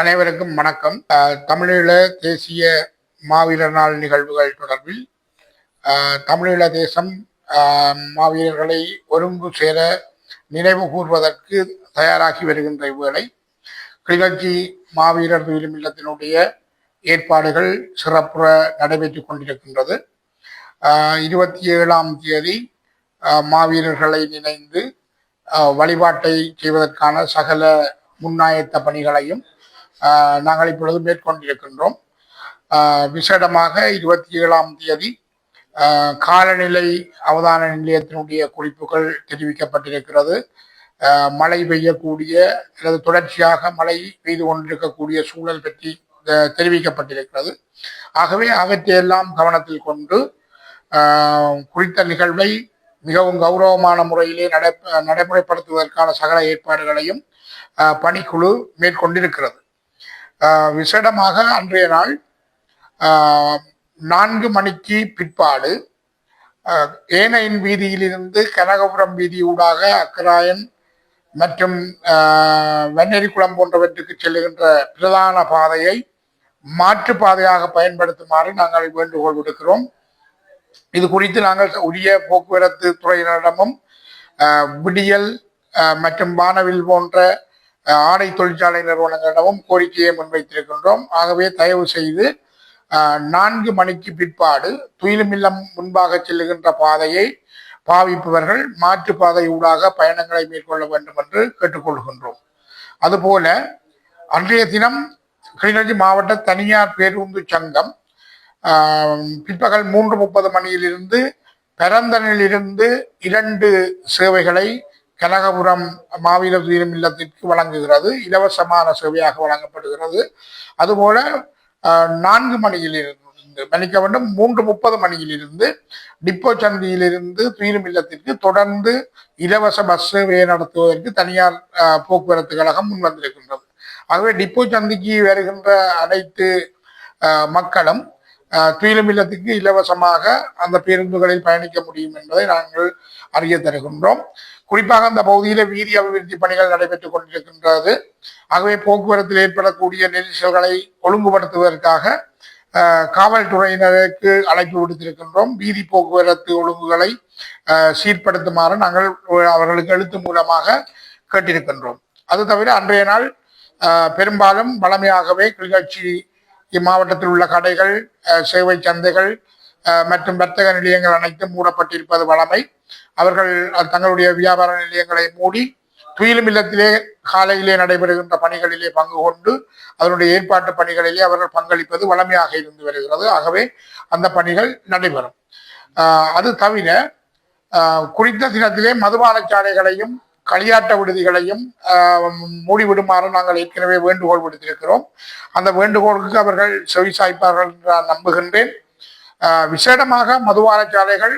அனைவருக்கும் வணக்கம். தமிழீழ தேசிய மாவீரர் நாள் நிகழ்வுகள் தொடர்பில் தமிழீழ தேசம் மாவீரர்களை ஒருங்கு சேர நினைவு கூர்வதற்கு தயாராகி வருகின்ற இவ்வேளை கிளிநொச்சி மாவீரர் துயிலும் இல்லத்தினுடைய ஏற்பாடுகள் சிறப்புற நடைபெற்றுக் கொண்டிருக்கின்றது. இருபத்தி ஏழாம் தேதி மாவீரர்களை நினைந்து வழிபாட்டை செய்வதற்கான சகல முன்னாயத்த பணிகளையும் நாங்கள் இப்பொழுது மேற்கொண்டிருக்கின்றோம். விசேடமாக இருபத்தி ஏழாம் தேதி காலநிலை அவதான நிலையத்தினுடைய குறிப்புகள் தெரிவிக்கப்பட்டிருக்கிறது. மழை பெய்யக்கூடிய அல்லது தொடர்ச்சியாக மழை பெய்து கொண்டிருக்கக்கூடிய சூழல் பற்றி தெரிவிக்கப்பட்டிருக்கிறது. ஆகவே அவற்றையெல்லாம் கவனத்தில் கொண்டு குறித்த நிகழ்வை மிகவும் கௌரவமான முறையிலே நடை நடைமுறைப்படுத்துவதற்கான சகல ஏற்பாடுகளையும் பணிக்குழு மேற்கொண்டிருக்கிறது. விசேடமாக அன்றைய நாள் நான்கு மணிக்கு பிற்பாடு ஏனையின் வீதியிலிருந்து கனகபுரம் வீதியூடாக அக்கராயன் மற்றும் ஆஹ் வெண்ணெறிக்குளம் போன்றவற்றுக்கு செல்லுகின்ற பிரதான பாதையை மாற்று பாதையாக பயன்படுத்துமாறு நாங்கள் வேண்டுகோள் விடுக்கிறோம். இது குறித்து நாங்கள் உரிய போக்குவரத்து துறையினரிடமும் விடியல் மற்றும் வானவில் போன்ற ஆடை தொழிற்சாலை நிறுவனங்களிடமும் கோரிக்கையை முன்வைத்திருக்கின்றோம். ஆகவே தயவு செய்து நான்கு மணிக்கு பிற்பாடு துயிலுமில்லம் முன்பாக செல்லுகின்ற பாதையை பாவிப்பவர்கள் மாற்று பாதை ஊடாக பயணங்களை மேற்கொள்ள வேண்டும் என்று கேட்டுக்கொள்கின்றோம். அதுபோல அன்றைய தினம் கிளிநொச்சி மாவட்ட தனியார் பேருந்து சங்கம் பிற்பகல் மூன்று முப்பது மணியிலிருந்து பெரந்தனிலிருந்து இரண்டு சேவைகளை கனகபுரம் மாவீரர் துயிலும் இல்லத்திற்கு வழங்குகிறது. இலவசமான சேவையாக வழங்கப்படுகிறது. அதுபோல ஆஹ் நான்கு மணியிலிருந்து மணிக்க வேண்டும் மூன்று முப்பது மணியிலிருந்து டிப்போ சந்தியிலிருந்து துயிலும் இல்லத்திற்கு தொடர்ந்து இலவச பஸ் சேவையை நடத்துவதற்கு தனியார் போக்குவரத்து கழகம் முன்வந்திருக்கின்றது. ஆகவே டிப்போ சந்திக்கு வருகின்ற அனைத்து ஆஹ் மக்களும் ஆஹ் துயிலும் இல்லத்துக்கு இலவசமாக அந்த பேருந்துகளில் பயணிக்க முடியும் என்பதை நாங்கள் அறிய தருகின்றோம். குறிப்பாக அந்த பகுதியில வீதி அபிவிருத்தி பணிகள் நடைபெற்றுக் கொண்டிருக்கின்றது. ஆகவே போக்குவரத்தில் ஏற்படக்கூடிய நெரிசல்களை ஒழுங்குபடுத்துவதற்காக காவல்துறையினருக்கு அழைப்பு விடுத்திருக்கின்றோம். வீதி போக்குவரத்து ஒழுங்குகளை சீர்படுத்துமாறு நாங்கள் அவர்களுக்கு எழுத்து மூலமாக கேட்டிருக்கின்றோம். அது தவிர அன்றைய நாள் பெரும்பாலும் வளமையாகவே கிளிநொச்சி இம்மாவட்டத்தில் உள்ள கடைகள் சேவை சந்தைகள் மற்றும் வர்த்தக நிலையங்கள் அனைத்தும் மூடப்பட்டிருப்பது வழமை அவர்கள் தங்களுடைய வியாபார நிலையங்களை மூடி துயிலும் இல்லத்திலே காலையிலே நடைபெறுகின்ற பணிகளிலே பங்கு கொண்டு அதனுடைய ஏற்பாட்டு பணிகளிலே அவர்கள் பங்களிப்பது வளமையாக இருந்து வருகிறது. ஆகவே அந்த பணிகள் நடைபெறும். அது தவிர குறித்த தினத்திலே மதுபான சாலைகளையும் களியாட்ட விடுதிகளையும் மூடிவிடுமாறு நாங்கள் ஏற்கனவே வேண்டுகோள் விடுத்திருக்கிறோம். அந்த வேண்டுகோளுக்கு அவர்கள் செவி சாய்ப்பார்கள் என்று நான் நம்புகின்றேன். விசேடமாக மதுவாரச்சாலைகள்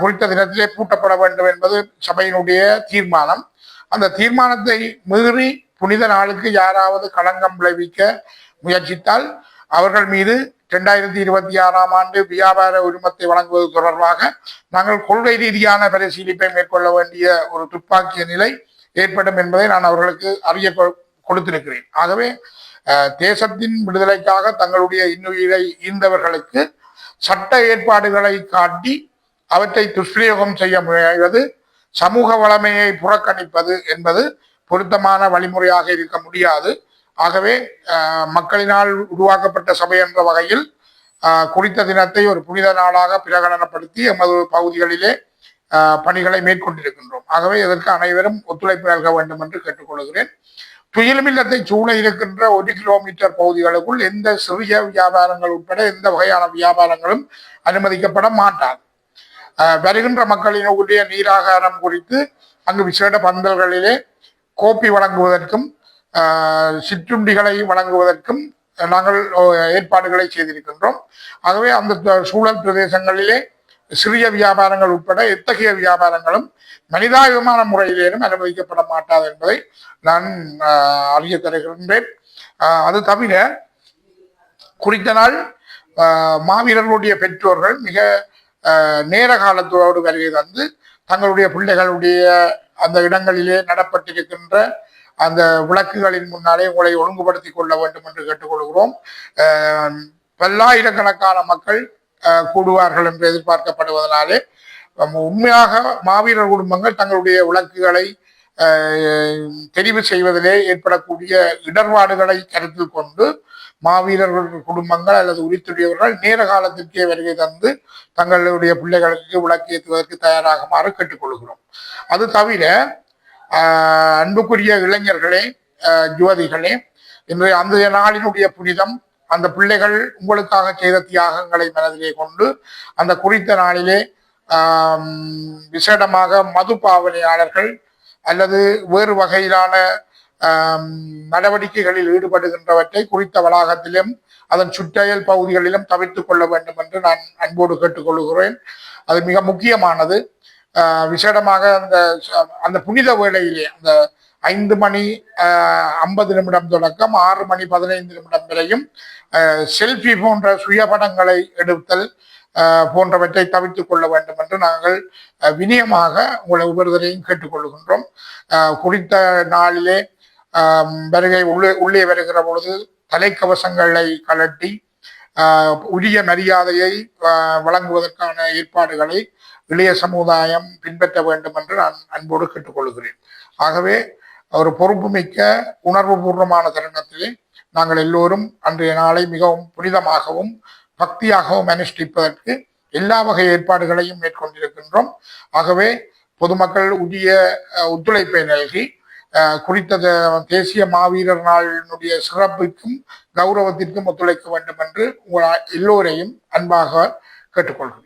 குறித்த தினத்திலே பூட்டப்பட வேண்டும் என்பது சபையினுடைய தீர்மானம். அந்த தீர்மானத்தை மீறி புனித நாளுக்கு யாராவது களங்கம் விளைவிக்க முயற்சித்தால் அவர்கள் மீது இரண்டாயிரத்தி இருபத்தி ஆறாம் ஆண்டு வியாபார உரிமத்தை வழங்குவது தொடர்பாக நாங்கள் கொள்கை ரீதியான பரிசீலிப்பை மேற்கொள்ள வேண்டிய ஒரு துப்பாக்கிய நிலை ஏற்படும் என்பதை நான் அவர்களுக்கு அறிய கொடுத்திருக்கிறேன். ஆகவே தேசத்தின் விடுதலைக்காக தங்களுடைய இன்னுயிரை ஈந்தவர்களுக்கு சட்ட ஏற்பாடுகளை காட்டி அவற்றை துஷ்பிரயோகம் செய்ய முயல்வது சமூக வளமையை புறக்கணிப்பது என்பது பொருத்தமான வழிமுறையாக இருக்க முடியாது. ஆகவே மக்களினால் உருவாக்கப்பட்ட சபை என்ற வகையில் குறித்த தினத்தை ஒரு புனித நாளாக பிரகடனப்படுத்தி எமது பகுதிகளிலே பணிகளை மேற்கொண்டிருக்கின்றோம். ஆகவே இதற்கு அனைவரும் ஒத்துழைப்பு நல்க வேண்டும் என்று கேட்டுக்கொள்கிறேன். துயிலுமில்லத்தை சூழ இருக்கின்ற ஒரு கிலோமீட்டர் பகுதிகளுக்குள் எந்த சிறிய வியாபாரங்கள் உட்பட எந்த வகையான வியாபாரங்களும் அனுமதிக்கப்பட மாட்டாது. வருகின்ற மக்களினுடைய நீராகாரம் குறித்து அங்கு விசேட பந்தல்களிலே கோப்பி வழங்குவதற்கும் சிற்றுண்டிகளை வழங்குவதற்கும் நாங்கள் ஏற்பாடுகளை செய்திருக்கின்றோம். ஆகவே அந்த சூழல் பிரதேசங்களிலே சிறிய வியாபாரங்கள் உட்பட எத்தகைய வியாபாரங்களும் மனிதாபிமான முறையிலேனும் அனுமதிக்கப்பட மாட்டாது என்பதை நான் அறிய தருகின்றேன். அது தவிர குறித்த நாள் மாவீரர்களுடைய பெற்றோர்கள் மிக நேர காலத்தோடு வருகை தந்து தங்களுடைய பிள்ளைகளுடைய அந்த இடங்களிலே நடப்பட்டிருக்கின்ற அந்த விளக்குகளின் முன்னாலே உங்களை ஒழுங்குபடுத்திக் கொள்ள வேண்டும் என்று கேட்டுக்கொள்கிறோம். பல்லாயிரக்கணக்கான மக்கள் கூடுவார்கள் என்று எதிர்பார்க்கப்படுவதனாலே உண்மையாக மாவீரர் குடும்பங்கள் தங்களுடைய விளக்குகளை தெரிவு செய்வதிலே ஏற்படக்கூடிய இடர்பாடுகளை கருத்தில் கொண்டு மாவீரர்கள் குடும்பங்கள் அல்லது உரித்துடையவர்கள் நேர காலத்திற்கே வருகை தந்து தங்களுடைய பிள்ளைகளுக்கு விளக்கேற்றுவதற்கு தயாராகுமாறு கேட்டுக்கொள்கிறோம். அது தவிர அன்புக்குரிய இளைஞர்களே யுவதிகளே இன்றைய அந்த நாளினுடைய புனிதம் அந்த பிள்ளைகள் உங்களுக்காக செய்த தியாகங்களை மனதிலே கொண்டு அந்த குறித்த நாளிலே விசேடமாக மது பாவனையாளர்கள் அல்லது வேறு வகையிலான நடவடிக்கைகளில் ஈடுபடுகின்றவற்றை குறித்த வளாகத்திலும் அதன் சுற்றையல் பகுதிகளிலும் தவிர்த்து கொள்ள வேண்டும் என்று நான் அன்போடு கேட்டுக்கொள்கிறேன். அது மிக முக்கியமானது. விசேடமாக அந்த அந்த புனித வேளையிலே அந்த ஐந்து மணி ஐம்பது நிமிடம் தொடக்கம் ஆறு மணி பதினைந்து நிமிடம் வரையும். செல்ஃபி போன்ற சுயபடங்களை எடுத்தல் போன்றவற்றை தவிர்த்துக் கொள்ள வேண்டும் என்று நாங்கள் வினயமாக உங்களை ஒவ்வொருவரையும் கேட்டுக்கொள்கின்றோம். குறித்த நாளிலே வருகை உள்ளே உள்ளே வருகிற பொழுது தலைக்கவசங்களை கழட்டி உரிய மரியாதையை வழங்குவதற்கான ஏற்பாடுகளை இளைய சமுதாயம் பின்பற்ற வேண்டும் என்று நான் அன்போடு கேட்டுக்கொள்கிறேன். ஆகவே ஒரு பொறுப்புமிக்க உணர்வுபூர்வமான தருணத்திலே நாங்கள் எல்லோரும் அன்றைய நாளை மிகவும் புனிதமாகவும் பக்தியாகவும் அனுஷ்டிப்பதற்கு எல்லா வகை ஏற்பாடுகளையும் மேற்கொண்டிருக்கின்றோம். ஆகவே பொதுமக்கள் உரிய ஒத்துழைப்பை நல்கி குறித்த தேசிய மாவீரர் நாளினுடைய சிறப்புக்கும் கௌரவத்திற்கும் ஒத்துழைக்க வேண்டும் என்று உங்கள் எல்லோரையும் அன்பாக கேட்டுக்கொள்கிறேன்.